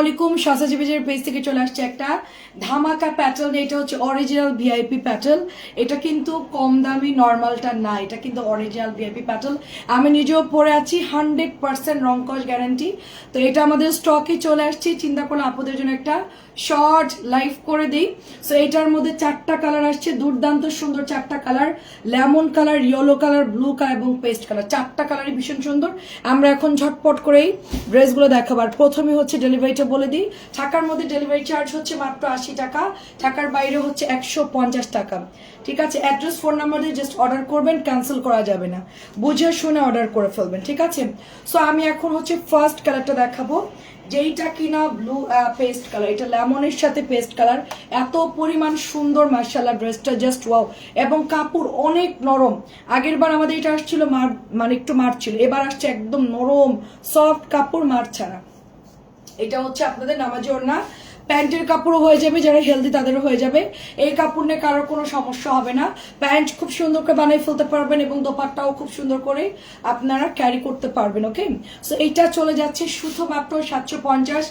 আলাইকুম। সাসাজি বেজের পেজ থেকে চলে আসছে একটা ধামাকা প্যাটার্ন এটা হচ্ছে অরিজিনাল ভিআইপি এটা কিন্তু কম দামি না। এটা কিন্তু অরিজিনাল ভিআইপি আমি নিজেও পরে আছি হান্ড্রেড পার্সেন্ট তো এটা আমাদের স্টকে চলে আসছে। চিন্তা করলে আপুদের জন্য একটা শর্ট লাইভ করে দিই। সো এটার মধ্যে চারটা কালার আসছে। দুর্দান্ত সুন্দর চারটা colour lemon colour yellow colour blue colour এবং পেস্ট কালার চারটা কালারই ভীষণ সুন্দর। আমরা এখন ঝটপট করেই ড্রেসগুলো দেখাবার প্রথমে হচ্ছে ডেলিভারিটা বলে দিই। ঢাকার মধ্যে ডেলিভারি চার্জ হচ্ছে মাত্র আশি টাকা, ঢাকার বাইরে হচ্ছে একশো পঞ্চাশ টাকা। ঠিক আছে, address, phone number just order করবেন ক্যান্সেল করা যাবে না। বুঝে শুনে অর্ডার করে ফেলবেন, ঠিক আছে? সো আমি এখন হচ্ছে ফার্স্ট কালারটা দেখাবো। যেইটা কিনা ব্লু পেস্ট কালার এটা লেমনের সাথে পেস্ট কালার এত পরিমাণ সুন্দর মার্শাল্লাহ ড্রেসটা জাস্ট ওয়াও এবং কাপড় অনেক নরম। আগের বার আমাদের এটা আসছিল মার মানে একটু মার ছিল, এবার আসছে একদম নরম সফট কাপড়, মার ছাড়া। এটা হচ্ছে আপনাদের নামাজি ওড়না প্যান্টের কাপড়ও হয়ে যাবে, যারা হেলদি তাদেরও হয়ে যাবে। এই কাপড় নিয়ে কারোর কোনো সমস্যা হবে না। প্যান্ট খুব সুন্দর করে বানিয়ে ফেলতে পারবেন এবং দোপারটাও খুব সুন্দর করে আপনারা ক্যারি করতে পারবেন ওকে সো এইটা চলে যাচ্ছে শুধুমাত্র সাতশো পঞ্চাশ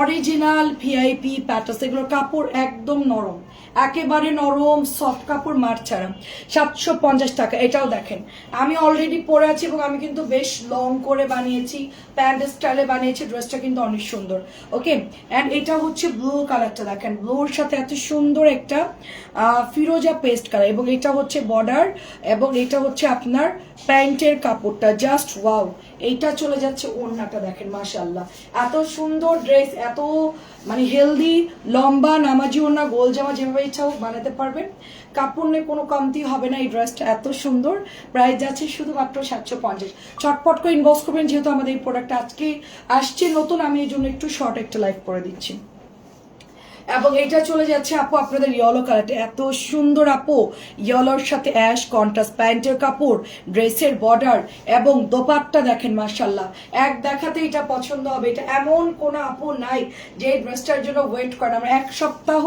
অরিজিনাল ভিআইপি প্যাটার্স এগুলোর কাপড় একদম নরম। একেবারে নরম সফট কাপড়, মার ছাড়া। সাতশো পঞ্চাশ টাকা, এটাও দেখেন। আমি অলরেডি পরে আছি এবং আমি কিন্তু বেশ লং করে বানিয়েছি প্যান্ট স্টাইলে বানিয়েছি ড্রেসটা কিন্তু অনেক সুন্দর। ওকে অ্যান্ড এটা হচ্ছে ব্লু কালারটা দেখেন। ব্লুর সাথে এত সুন্দর একটা ফিরোজা পেস্ট কালার এবং এটা হচ্ছে বর্ডার এবং এটা হচ্ছে আপনার প্যান্টের কাপড়টা। জাস্ট ওয়াও এইটা চলে যাচ্ছে ওড়নাটা, দেখেন মাশাল্লাহ এত সুন্দর ড্রেস এত মানে হেলদি লম্বা, নামাজি ওড়না, গোল জামা যেভাবে ইচ্ছা হোক বানাতে পারবেন। কাপড় নিয়ে কোনো কমতি হবে না, এই ড্রেসটা এত সুন্দর। প্রাইস যাচ্ছে শুধুমাত্র সাতশো পঞ্চাশ। চটপট করে ইনবক্স করবেন, যেহেতু আমাদের এই প্রোডাক্টটা আজকে আসছে, নতুন, আমি এই জন্য একটু শর্ট একটা লাইভ করে দিচ্ছি। এবং এটা চলে যাচ্ছে, আপু, আপনাদের ইয়েলো কালারটা এত সুন্দর, আপু ইয়েলোর সাথে অ্যাশ কন্ট্রাস্ট প্যান্টের কাপড় ড্রেসের বর্ডার এবং দোপাট্টা দেখেন মার্শাল্লাহ এক দেখাতে এটা পছন্দ হবে। এটা এমন কোন, আপু, নাই যে ড্রেসটার জন্য ওয়েট করেন আমরা এক সপ্তাহ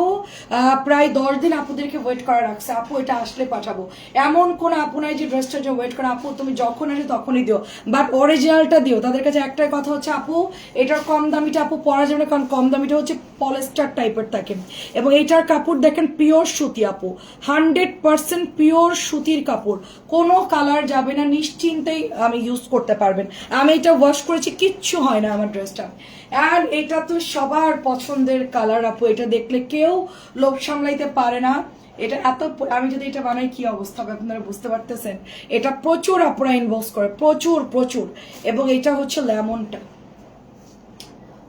প্রায় দশ দিন আপুদেরকে ওয়েট করা রাখছে। আপু, এটা আসলে পাঠাবো। এমন কোন, আপু, নাই যে ড্রেসটার জন্য ওয়েট করে। আপু, তুমি যখন আসে তখনই দিও। বাট অরিজিনালটা দিও। তাদের কাছে একটাই কথা হচ্ছে, আপু, এটার কম দামিটা, আপু, পরা যাবে না। কারণ কম দামিটা হচ্ছে পলেস্টার টাইপের থাকে। এবং এইটার কাপড় দেখেন পিওর সুতি আপু। হান্ড্রেড পার্সেন্ট পিওর সুতির কাপড়। কোনো কালার যাবে না, নিশ্চিন্তেই আমি ইউজ করতে পারবেন। আমি এটা ওয়াশ করেছি, কিচ্ছু হয় না আমার ড্রেসটা অ্যান্ড এটা তো সবার পছন্দের কালার আপু, এটা দেখলে কেউ লোভ সামলাইতে পারে না। এটা এত আমি যদি এটা বানাই, কি অবস্থা হবে আপনারা বুঝতে পারতেছেন? এটা প্রচুর আপুরা ইনবক্স করে, প্রচুর প্রচুর। এবং এটা হচ্ছে লেমনটা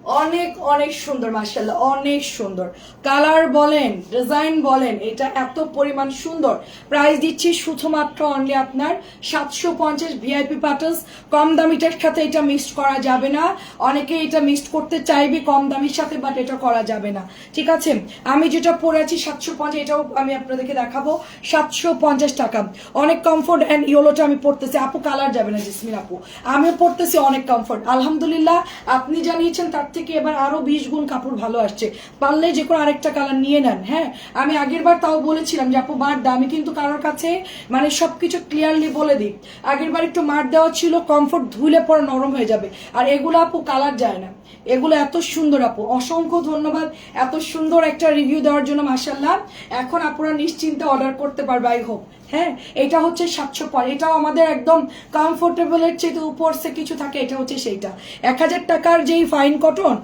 অনেক অনেক সুন্দর মার্শাল্লাহ অনেক সুন্দর। কালার বলেন, ডিজাইন বলেন, এটা এত পরিমাণ সুন্দর। প্রাইস দিচ্ছি শুধুমাত্র অনলি আপনার সাতশো পঞ্চাশ ভিআইপি প্যাটার্স কম দামিটার সাথে এটা মিক্সড করা যাবে না। অনেকে এটা মিক্সড করতে চাইবে কম দামির সাথে বাট এটা করা যাবে না। ঠিক আছে? আমি যেটা পরে আছি সাতশো পঞ্চাশ, এটাও আমি আপনাদেরকে দেখাবো। সাতশো পঞ্চাশ টাকা। অনেক কমফোর্ট অ্যান্ড ইয়েলোটা আমি পড়তেছি আপু কালার যাবে না, জিসমিন আপু। আমিও পড়তেছি অনেক কমফোর্ট আলহামদুলিল্লাহ, আপনি জানিয়েছেন তার থেকে এবার আরও বিশ গুণ কাপড় ভালো আসছে। পারলে যে কোনো আরেকটা কালার নিয়ে নেন হ্যাঁ? আমি আগের বার তাও বলেছিলাম যে, আপু, মার দামি কিন্তু কারোর কাছে মানে সবকিছু ক্লিয়ারলি বলে দিই। আগের বার একটু মার দেওয়া ছিল কমফোর্ট ধুলে পরে নরম হয়ে যাবে। আর এগুলো, আপু কালার যায় না। এগুলো এত সুন্দর, আপু। অসংখ্য ধন্যবাদ এত সুন্দর একটা রিভিউ দেওয়ার জন্য মাসাল্লাহ এখন আপুরা নিশ্চিন্তে অর্ডার করতে পারবে আই হোপ হ্যাঁ এটা হচ্ছে সাতশো পর এটাও আমাদের একদম কমফোর্টেবলের চেয়ে উপর সে কিছু থাকে, এটা হচ্ছে সেইটা। এক হাজার টাকার যেই ফাইন কটন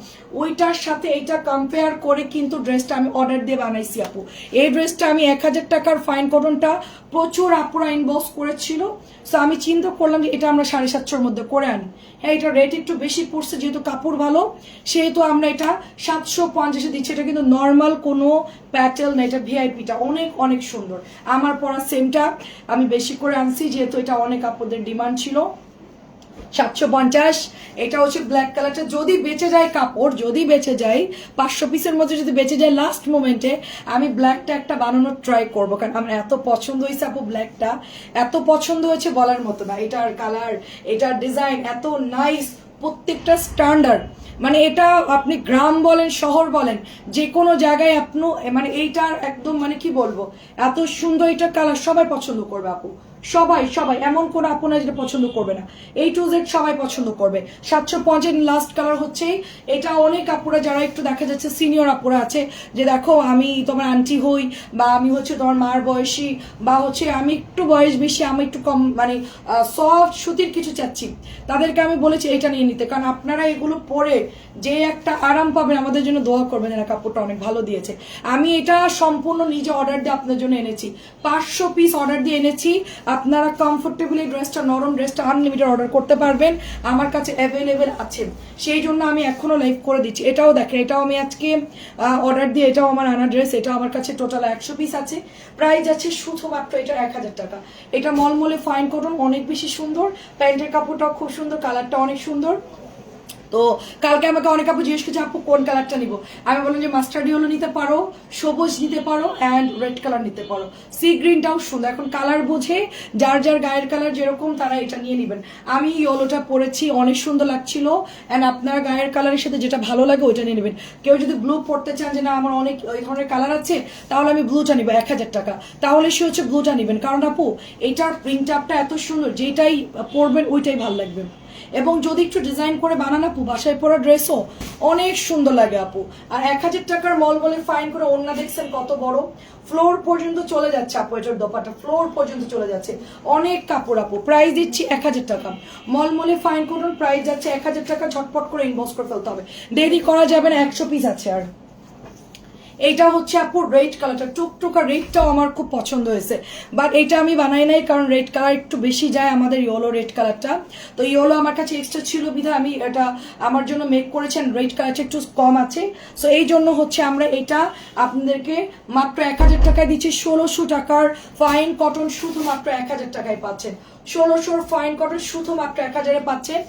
ওইটার সাথে এইটা কম্পেয়ার করে কিন্তু ড্রেসটা আমি অর্ডার দিয়ে বানাইছি, আপু। এই ড্রেসটা আমি এক হাজার টাকার ফাইন কটনটা প্রচুর আপুরা ইনবক্স করেছিল। সো আমি চিন্তা করলাম যে এটা আমরা সাড়ে সাতশোর মধ্যে করে আনি। হ্যাঁ এটা রেট একটু বেশি পড়ছে, যেহেতু কাপড় ভালো, সেহেতু আমরা এটা সাতশো পঞ্চাশে দিচ্ছি। এটা কিন্তু নর্মাল কোনো প্যাটেল না, এটা ভিআইপিটা অনেক অনেক সুন্দর। আমার পরা সেমটা আমি বেশি করে আনছি, যেহেতু এটা অনেক কাপড়দের ডিমান্ড ছিল। সাতশো পঞ্চাশ। এটা হচ্ছে ব্ল্যাক কালারটা যদি বেঁচে যায় কাপড়, যদি বেঁচে যায়, পাঁচশো পিসের মধ্যে যদি বেঁচে যায় লাস্ট মোমেন্টে আমি ব্ল্যাকটা একটা বানানোর ট্রাই করব। কারণ আমার এত পছন্দ হয়েছে আপু ব্ল্যাকটা এত পছন্দ হয়েছে বলার মতো না। এটার কালার এটার ডিজাইন এত নাইস প্রত্যেকটা স্ট্যান্ডার্ড মানে এটা আপনি গ্রাম বলেন, শহর বলেন, যে কোনো জায়গায় আপনি মানে এইটার একদম মানে কি বলব? এত সুন্দর এটা কালার সবাই পছন্দ করবে আপু। সবাই সবাই, এমন কোন আপনা যেটা পছন্দ করবে না। এই টু জেড সবাই পছন্দ করবে। সাতশো পঞ্চাশ লাস্ট কালার হচ্ছে এটা অনেক আপুরা, যারা একটু দেখা যাচ্ছে সিনিয়র আপুরা আছে, যে দেখো আমি তোমার আন্টি হই, বা আমি হচ্ছে তোমার মার বয়সী, বা হচ্ছে আমি একটু বয়স বেশি, আমি একটু কম মানে সফট সুতির কিছু চাচ্ছি। তাদেরকে আমি বলেছি এটা নিয়ে নিতে, কারণ আপনারা এগুলো পরে যে একটা আরাম পাবেন, আমাদের জন্য দোয়া করবেন না কাপড়টা অনেক ভালো দিয়েছে। আমি এটা সম্পূর্ণ নিজে অর্ডার দিয়ে আপনার জন্য এনেছি। পাঁচশো পিস অর্ডার দিয়ে এনেছি। আপনারা কমফোর্টেবলি ড্রেসটা নরম ড্রেসটা আনলিমিটেড অর্ডার করতে পারবেন। আমার কাছে অ্যাভেলেবেল আছে। সেই জন্য আমি এখনও লাইভ করে দিচ্ছি। এটাও দেখেন, এটাও আমি আজকে অর্ডার দিয়ে এটাও আমার আনা ড্রেস এটা আমার কাছে টোটাল একশো পিস আছে। প্রাইস আছে শুধুমাত্র এটা এক হাজার টাকা। এটা মলমলে ফাইন করুন অনেক বেশি সুন্দর। প্যান্টের কাপড়টাও খুব সুন্দর কালারটা অনেক সুন্দর। তো কালকে আমাকে অনেক আপু জিজ্ঞেস করছে, আপু, কোন কালারটা নিব? আমি বললাম যে মাস্টার্ড ইয়েলো নিতে পারো, সবুজ নিতে পারো অ্যান্ড রেড কালার নিতে পারো। সি গ্রিনটাও সুন্দর। এখন কালার বুঝে, যার যার গায়ের কালার যেরকম, তারা এটা নিয়ে নেবেন। আমি ইয়েলোটা পরেছি, অনেক সুন্দর লাগছিল অ্যান্ড আপনার গায়ের কালারের সাথে যেটা ভালো লাগে, ওইটা নিয়ে নেবেন। কেউ যদি ব্লু পড়তে চান যে, না, আমার অনেক, ওই ধরনের কালার আছে, তাহলে আমি ব্লুটা নিবো, এক হাজার টাকা। তাহলে সে হচ্ছে ব্লুটা নেবেন। কারণ আপু এইটার প্রিন্ট আপটা এত সুন্দর, যেটাই পরবেন, ওইটাই ভালো লাগবে। এবং যদি একটু ডিজাইন করে বানান আপু, বাসায় পরা ড্রেসও অনেক সুন্দর লাগে আপু। আর এক হাজার টাকার মল বলে ফাইন করে অন্য দেখছেন কত বড়। ফ্লোর পর্যন্ত চলে যাচ্ছে আপু, এটার দোপাটা ফ্লোর পর্যন্ত চলে যাচ্ছে। অনেক কাপড় আপু প্রাইস দিচ্ছি এক হাজার টাকা। মলমলে ফাইন করুন প্রাইস যাচ্ছে এক হাজার টাকা, ঝটপট করে ইনভেস্ট করে ফেলতে হবে। দেরি করা যাবে না, একশো পিস আছে আর। এইটা হচ্ছে আপুর রেড কালারটা টুকটুকা রেডটাও আমার খুব পছন্দ হয়েছে। বাট এটা আমি বানাই নাই কারণ রেড কালার একটু বেশি যায় আমাদের ইয়েলো রেড কালারটা তো ইয়েলো আমার কাছে এক্সট্রা ছিল বিধা আমি এটা আমার জন্য মেক করেছেন। রেড কালারটা একটু কম আছে। সো এই জন্য হচ্ছে আমরা এটা আপনাদেরকে মাত্র এক হাজার টাকায় দিচ্ছি। ষোলোশো টাকার ফাইন কটন শুধুমাত্র এক হাজার টাকায় পাচ্ছেন। ষোলোশোর ফাইন কটন শুধুমাত্র এক হাজারে পাচ্ছেন।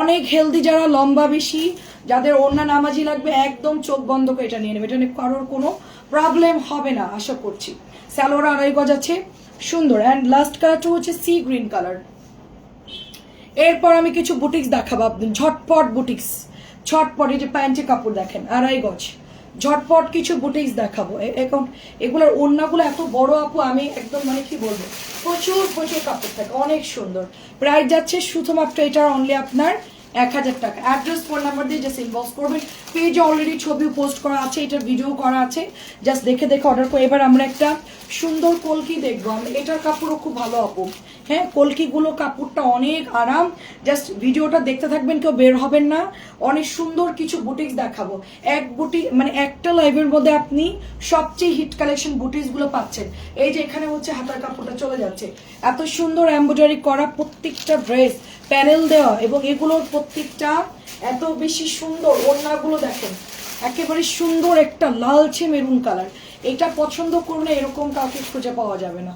অনেক হেলদি যারা, লম্বা বেশি, যাদের অন্য নামাজি লাগবে, একদম চোখ বন্ধ করে এটা নিয়ে নেবে। এটা নিয়ে কারোর কোনো প্রবলেম হবে না, আশা করছি। স্যালোরা আড়াই গজ আছে সুন্দর অ্যান্ড লাস্ট কালারটা হচ্ছে সি গ্রিন কালার এরপর আমি কিছু বুটিক্স দেখাবো। ঝটপট বুটিক্স ছটপট এই যে প্যান্টের কাপড় দেখেন, আড়াই গজ। ঝটপট কিছু বুটিক্স দেখাবো। এখন এগুলোর ওড়নাগুলো এত বড় আপু, আমি একদম মানে কি বলব, প্রচুর প্রচুর কাপড় থাকে, অনেক সুন্দর। প্রাইস যাচ্ছে শুধুমাত্র এটা অনলি আপনার এক হাজার টাকা। অ্যাড্রেস ফোন নাম্বার দিয়ে জাস্ট ইনবক্স করবেন। পেজে অলরেডি ছবি পোস্ট করা আছে, এটার ভিডিও করা আছে। জাস্ট দেখে দেখে অর্ডার করে এবার আমরা একটা সুন্দর কলকি দেখব। এটার কাপড়ও খুব ভালো আপু। হ্যাঁ কলকিগুলো কাপড়টা অনেক আরাম। জাস্ট ভিডিওটা দেখতে থাকবেন, কেউ বের হবেন না। অনেক সুন্দর কিছু বুটিক্স দেখাবো। এক বুটি মানে একটা লাইভের মধ্যে আপনি সবচেয়ে হিট কালেকশন বুটিক্সগুলো পাচ্ছেন। এই যে এখানে হচ্ছে হাতার কাপড়টা চলে যাচ্ছে। এত সুন্দর এমব্রয়ডারি করা প্রত্যেকটা ড্রেস প্যানেল দেওয়া এবং এগুলোর প্রত্যেকটা এত বেশি সুন্দর ওড়নাগুলো দেখেন। একেবারে সুন্দর একটা লালচে মেরুন কালার এটা পছন্দ করলে এরকম কাউকে খুঁজে পাওয়া যাবে না।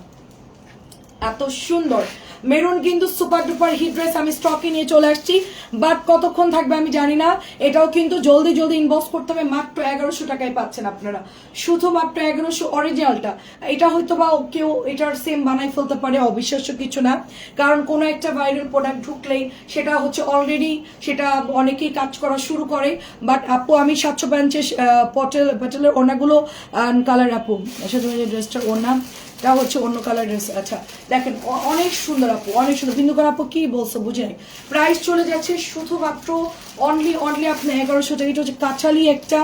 এত সুন্দর। মেরুন কিন্তু সুপার ডুপার হিট ড্রেস আমি স্টকে নিয়ে চলে আসছি। বাট কতক্ষণ থাকবে আমি জানি না। এটাও কিন্তু জলদি জলদি ইনবক্স করতে হবে। মাত্র এগারোশো টাকায় পাচ্ছেন আপনারা। শুধুমাত্র এগারোশো অরিজিনালটা এটা হয়তো বা কেউ এটার সেম বানাই ফেলতে পারে, অবিশ্বাস্য কিছু না। কারণ কোনো একটা ভাইরাল প্রোডাক্ট ঢুকলেই সেটা হচ্ছে অলরেডি সেটা অনেকেই কাজ করা শুরু করে। বাট আপু, আমি সাতশো পঞ্চাশ পটেল, পটেলের ওনাগুলো কালার আপু। সাথে ড্রেসটার ওনা এটা হচ্ছে অন্য কালার ড্রেস আচ্ছা দেখেন অনেক সুন্দর আপু, অনেক সুন্দর। বিন্দুকর আপু কি বলছো বুঝে নাই প্রাইস চলে যাচ্ছে শুধুমাত্র অনলি অনলি আপনি এগারোশো টাকা। এটা হচ্ছে কাঁচালি একটা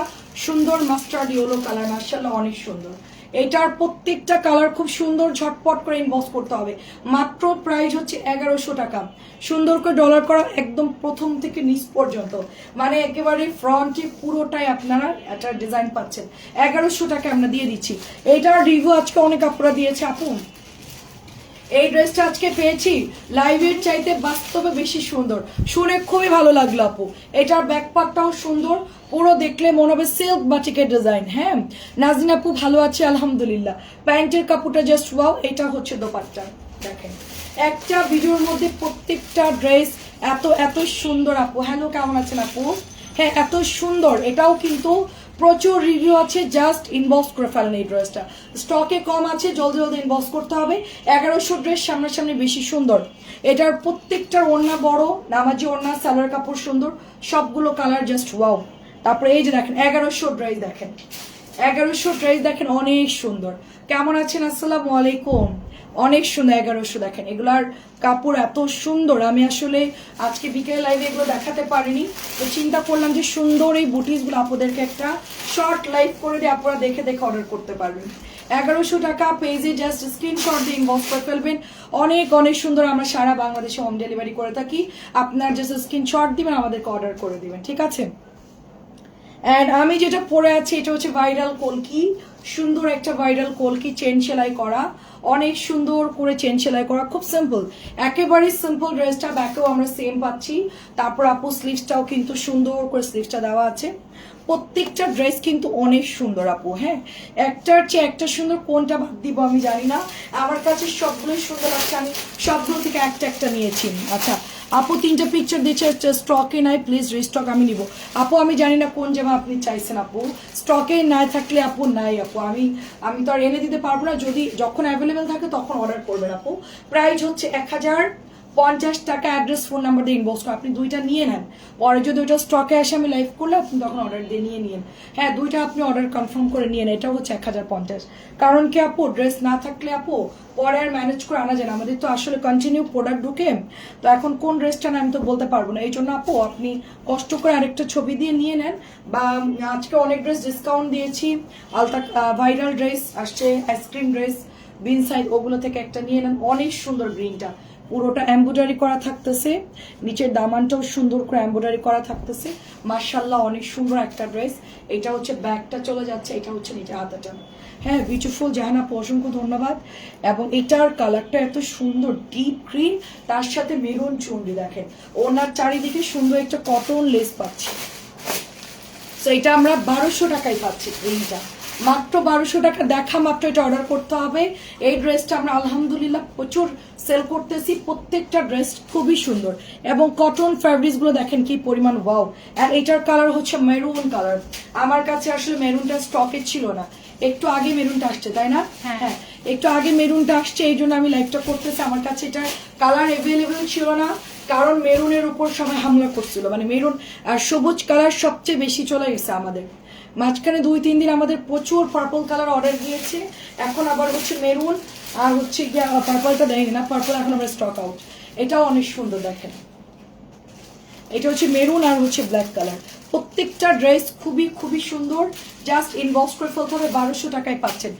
সুন্দর মাস্টার্ড ইয়েলো কালার মার্শাল্লাহ অনেক সুন্দর। এটার প্রত্যেকটা কালার খুব সুন্দর ঝটপট করে ইনবক্স করতে হবে। মাত্র প্রাইস হচ্ছে এগারোশো টাকা। সুন্দর করে ডলার করা একদম প্রথম থেকে নিচ পর্যন্ত। মানে একেবারে ফ্রন্টে পুরোটাই আপনারা একটা ডিজাইন পাচ্ছেন। এগারোশো টাকা আমরা দিয়ে দিচ্ছি। এটার রিভিউ আজকে অনেক আপনারা দিয়েছে। আপু? এই ড্রেসটা আজকে পেয়েছি। লাইভের চাইতে বাস্তবে বেশি সুন্দর। শুনে খুবই ভালো লাগল আপু। এটার ব্যাকপার্টটাও সুন্দর। পুরো দেখলে মনে হবে সিল্ক বাটিকের ডিজাইন হ্যাঁ? নাজিন আপু ভালো আছে, আলহামদুলিল্লাহ। প্যান্টের কাপড়টা জাস্ট ওয়াও এটা হচ্ছে দোপাট্টা। দেখেন, একটা ভিডিওর মধ্যে প্রত্যেকটা ড্রেস এত এত সুন্দর আপু। হ্যালো, কেমন আছেন আপু? হ্যাঁ এত সুন্দর। এটাও কিন্তু প্রচুর রিভিউ আছে জাস্ট ইনবক্স করে ফেলেন এই ড্রেসটা স্টকে কম আছে, জলদি জলদি ইনবক্স করতে হবে। এগারোশো ড্রেস সামনাসামনি বেশি সুন্দর। এটার প্রত্যেকটার ওড়না বড়, নামাজি ওড়না সালোয়ার কাপড় সুন্দর, সবগুলো কালার জাস্ট ওয়াও তারপরে এই যে দেখেন, এগারোশো ড্রেস দেখেন। এগারোশো ড্রেস দেখেন, অনেক সুন্দর। কেমন আছেন? আসসালামু আলাইকুম। অনেক সুন্দর, এগারোশো দেখেন। এগুলার কাপড় এত সুন্দর। আমি আসলে আজকে বিকেল লাইভে এগুলো দেখাতে পারিনি। তো চিন্তা করলাম যে সুন্দর এই বুটিসগুলো আপনাদেরকে একটা শর্ট লাইভ করে দিয়ে আপনারা দেখে দেখে অর্ডার করতে পারবেন। এগারোশো টাকা পেজে জাস্ট স্ক্রিনশট দিয়ে ইনবক্স করে ফেলবেন। অনেক অনেক সুন্দর আমরা সারা বাংলাদেশে হোম ডেলিভারি করে থাকি। আপনার জাস্ট স্ক্রিনশট দিবেন, আমাদেরকে অর্ডার করে দিবেন। ঠিক আছে? অ্যান্ড আমি যেটা পরে আছি, এটা হচ্ছে ভাইরাল কলকি। সুন্দর একটা ভাইরাল কলকি চেন সেলাই করা। অনেক সুন্দর করে চেন সেলাই করা। খুব সিম্পল একেবারেই সিম্পল ড্রেসটা ব্যাকেও আমরা সেম পাচ্ছি। তারপর আপু স্লিভসটাও কিন্তু সুন্দর করে স্লিভসটা দেওয়া আছে। প্রত্যেকটা ড্রেস কিন্তু অনেক সুন্দর আপু হ্যাঁ? একটার চেয়ে একটা সুন্দর, কোনটা বাদ দিব আমি জানি না। আমার কাছে সবগুলোই সুন্দর লাগছে আমি সবগুলো থেকে একটা একটা নিয়েছি। আচ্ছা আপু, তিনটা পিকচার দিচ্ছে স্টকে নাই প্লিজ রিস্টক আমি নিব। আপু, আমি জানি না কোন জামা আপনি চাইছেন আপু। স্টকে নাই থাকলে আপু, নাই আপু। আমি আমি তো আর এনে দিতে পারব না। যদি যখন অ্যাভেলেবেল থাকে তখন অর্ডার করবেন আপু। প্রাইস হচ্ছে এক হাজার পঞ্চাশ টাকা অ্যাড্রেস ফোন নাম্বার দিয়ে ইনবক্স করুন আপনি দুইটা নিয়ে নেন। পরে যদি ওইটা স্টকে আসে, আমি লাইভ করলে আপনি তখন অর্ডার দিয়ে নিয়ে নিন হ্যাঁ দুইটা আপনি অর্ডার কনফার্ম করে নিয়ে নেন। এটা হচ্ছে এক হাজার পঞ্চাশ। কারণ কি আপু ড্রেস না থাকলে আপু, পরে আর ম্যানেজ করে আনা যায় না। আমাদের তো আসলে কন্টিনিউ প্রোডাক্ট ঢুকে, তো এখন কোন ড্রেসটা না আমি তো বলতে পারব না। এই জন্য আপু, আপনি কষ্ট করে আরেকটা ছবি দিয়ে নিয়ে নেন। বা, আজকে অনেক ড্রেস ডিসকাউন্ট দিয়েছি। আলতা ভাইরাল ড্রেস আসছে আইসক্রিম ড্রেস বিন সাইজ ওগুলো থেকে একটা নিয়ে নেন। অনেক সুন্দর গ্রিনটা পুরোটা এমব্রয়ডারি করা থাকতেছে। নিচের দামানটাও সুন্দর করে এমব্রয়ডারি করা থাকতেছে। মার্শাল্লাহ অনেক সুন্দর একটা ড্রেস। এটা হচ্ছে ব্যাগটা চলে যাচ্ছে, এটা হচ্ছে নিচে হাতাটা। হ্যাঁ বিউটিফুল জাহানা অসংখ্য ধন্যবাদ। এবং এটার কালারটা এত সুন্দর ডিপ গ্রিন তার সাথে মেরুন চুন্ডি দেখেন। ওনার চারিদিকে সুন্দর একটা কটন লেস পাচ্ছি। তো এটা আমরা বারোশো টাকায় পাচ্ছি গ্রিনটা মাত্র বারোশো টাকা দেখা মাত্র এটা অর্ডার করতে হবে। এই ড্রেসটা আমরা আলহামদুলিল্লাহ প্রচুর সেল করতেছি। প্রত্যেকটা ড্রেস খুবই সুন্দর। এবং কটন ফ্যাব্রিক্সগুলো দেখেন কি পরিমাণ ওয়াও আর এটার কালার হচ্ছে মেরুন কালার আমার কাছে আসলে মেরুনটা স্টকে ছিল না। একটু আগে মেরুনটা আসছে তাই না? হ্যাঁ। হ্যাঁ একটু আগে মেরুনটা আসছে এই জন্য আমি লাইভটা করতেছি। আমার কাছে এটা কালার অ্যাভেলেবেল ছিল না কারণ মেরুনের উপর সবাই হামলা করছিল। মানে মেরুন আর সবুজ কালার সবচেয়ে বেশি চলে গেছে আমাদের। মাঝখানে দুই, তিন দিন আমাদের প্রচুর পার্পল কালার অর্ডার দিয়েছে এখন আবার হচ্ছে মেরুন আর হচ্ছে গিয়ে পার্পলটা দেয়নি না? পার্পল এখন আমরা স্টক আউট এটাও অনেক সুন্দর দেখেন। এটা হচ্ছে মেরুন আর হচ্ছে ব্ল্যাক কালার প্রত্যেকটা ড্রেস খুবই খুবই সুন্দর। জাস্ট ইনবক্স করে ফেলতে হবে, বারোশো টাকায় পাচ্ছেন।